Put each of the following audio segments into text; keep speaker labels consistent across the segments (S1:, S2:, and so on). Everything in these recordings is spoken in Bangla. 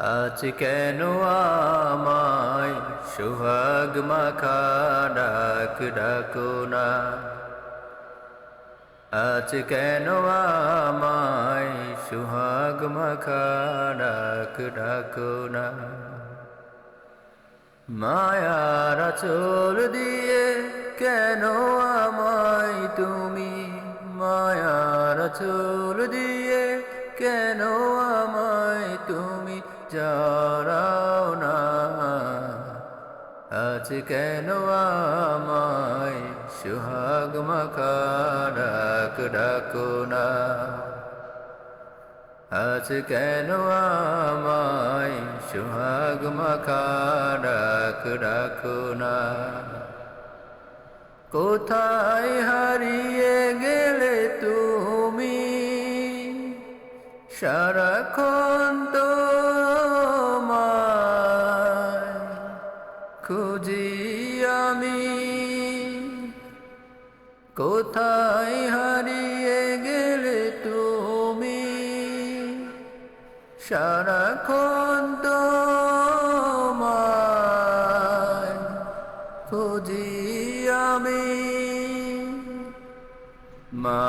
S1: আজ কেন আমায় সুহাগ মাখা ডাক ডাকো না? আজ কেন আমায় সুহাগ মাখা ডাক ডাকো না? মায়ার চোর দিয়ে কেন আমায় তুমি? মায়ার চোর দিয়ে কেন জড়াও না আজ কেন আমায় সুহাগ মাখা ডাক ডাকো না? আজ কেন আমায় সুহাগ মাখা ডাক ডাকো না? কোথায় হারিয়ে গেলে তুমি? সারাক্ষণ তো কোথায় হারিয়ে গেলে তুমি? সারাক্ষণ তো খুঁজি আমি। মা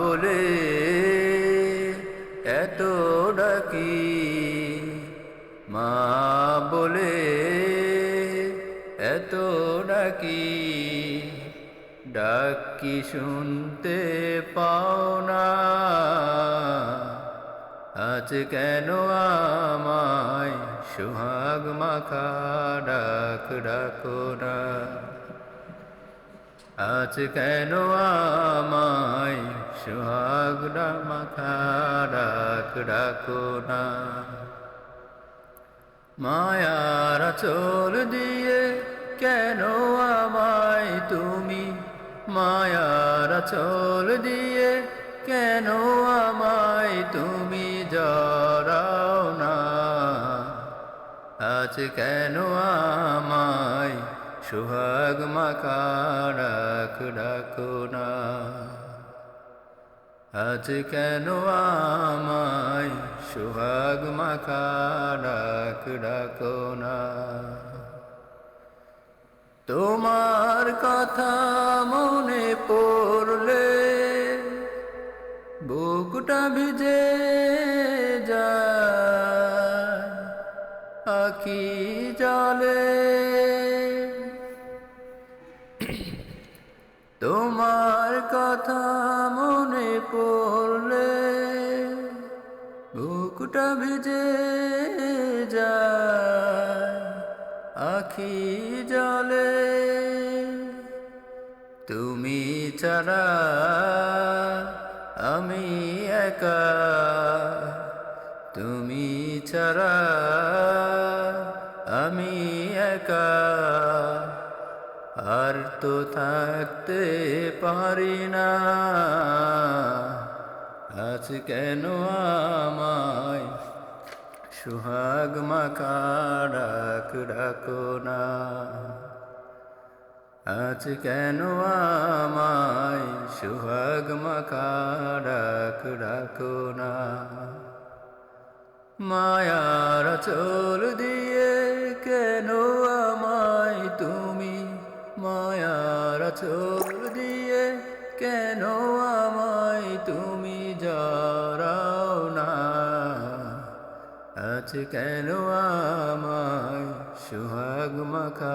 S1: বলে, এত ডাকি। মা বলে, এত ডাকি। ডাকি শুনতে পাও না। আজ কেন আমায় সুহাগ মাখা ডাক ডাকো না? আজ কেন আমায় সুহাগ মাখা ডাক ডাকো না? মায়ার চোর দিয়ে কেন আমায় চোর দিয়ে কেন আমায় তুমি জড়াও না? আজ কেন আমায় সুহাগ মাখা ডাক না? আজ কেন আমায় সুহাগ মাখা ডাকো না? তোমার কথা মনে পড়লে বুকটা ভিজে যায়, আখি জলে তোমার কথা মনে পড়লে বুকটা ভিজে যায়, আখি জলে তুমি ছাড়া আমি একা। তুমি ছাড়া আমি একা। আর তো থাকতে পারি না। আজ কেন আমায় সুহাগ মাখা ডাক ডাকো না? আজ কেন আমায় সুহাগ মাখা ডাক ডাকো না? মায়ার চোল দিয়ে কেন আমায় তুমি? মায়ার চোল দিয়ে কেন আমায় তুমি জড়াও না? আজ কেন আমায় সুহাগ মাখা